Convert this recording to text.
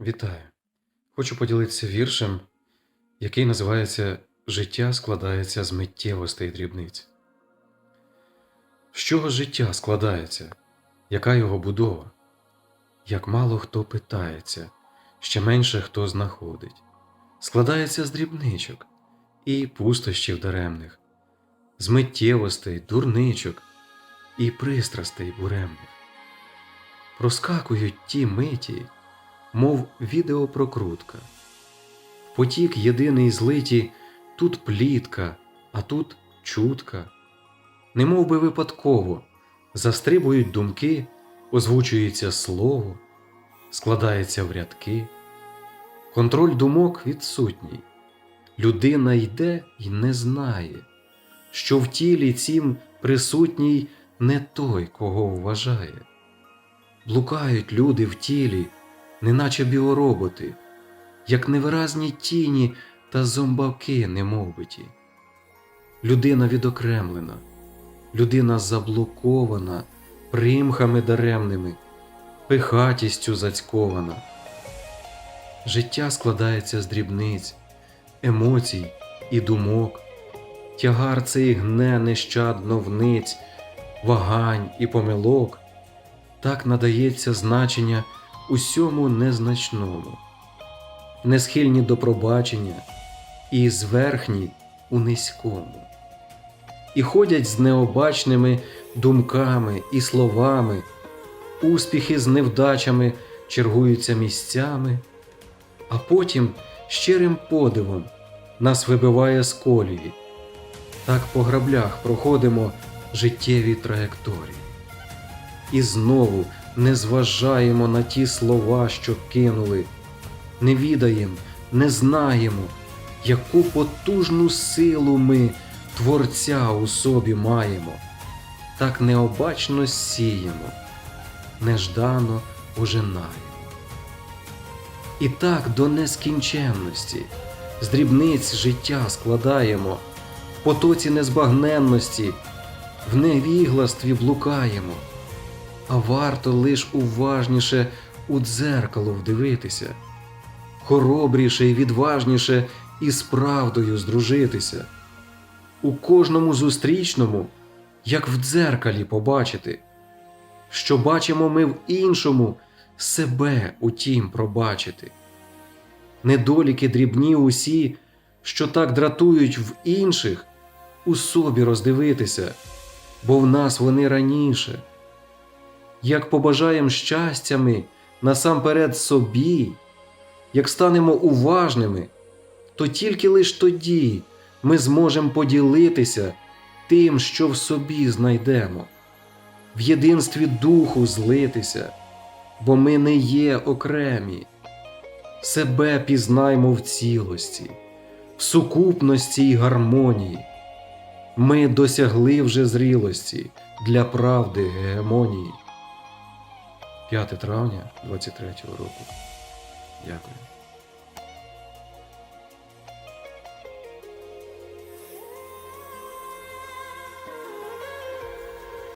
Вітаю! Хочу поділитися віршем, який називається Життя складається з миттєвостей дрібниць. З чого життя складається? Яка його будова? Як мало хто питається, ще менше хто знаходить. Складається з дрібничок і пустощів даремних, з миттєвостей, дурничок і пристрастей буремних. Проскакують ті миті, мов відеопрокрутка. Потік єдиний злиті тут плітка, а тут чутка. Немов би випадково застрибують думки, озвучується слово, складається в рядки. Контроль думок відсутній. Людина йде і не знає, що в тілі цім присутній не той, кого вважає. Блукають люди в тілі, неначе біороботи, як невиразні тіні та зомбавки немовбиті. Людина відокремлена, людина заблокована примхами даремними, пихатістю зацькована. Життя складається з дрібниць, емоцій і думок, тягар цей гне нещадно вниць, вагань і помилок так надається значення усьому незначному, не схильні до пробачення і зверхні у низькому, і ходять з необачними думками і словами, успіхи з невдачами чергуються місцями, а потім щирим подивом нас вибиває з колії. Так по граблях проходимо життєві траєкторії. І знову не зважаємо на ті слова, що кинули, не відаєм, не знаємо, яку потужну силу ми Творця у собі маємо, так необачно сіємо, неждано ожинаємо. І так до нескінченності, з дрібниць життя складаємо, в потоці незбагненності, в невігластві блукаємо а варто лиш уважніше у дзеркало вдивитися, хоробріше і відважніше із правдою здружитися, у кожному зустрічному, як в дзеркалі побачити, що бачимо ми в іншому, себе у тім пробачити. Недоліки дрібні усі, що так дратують в інших, у собі роздивитися, бо в нас вони раніше як побажаєм щастями насамперед собі, як станемо уважними, то тільки лиш тоді ми зможемо поділитися тим, що в собі знайдемо, в єдинстві духу злитися, бо ми не є окремі, себе пізнаймо в цілості, в сукупності й гармонії. Ми досягли вже зрілості для правди гегемонії. 5 травня 23 року. Дякую.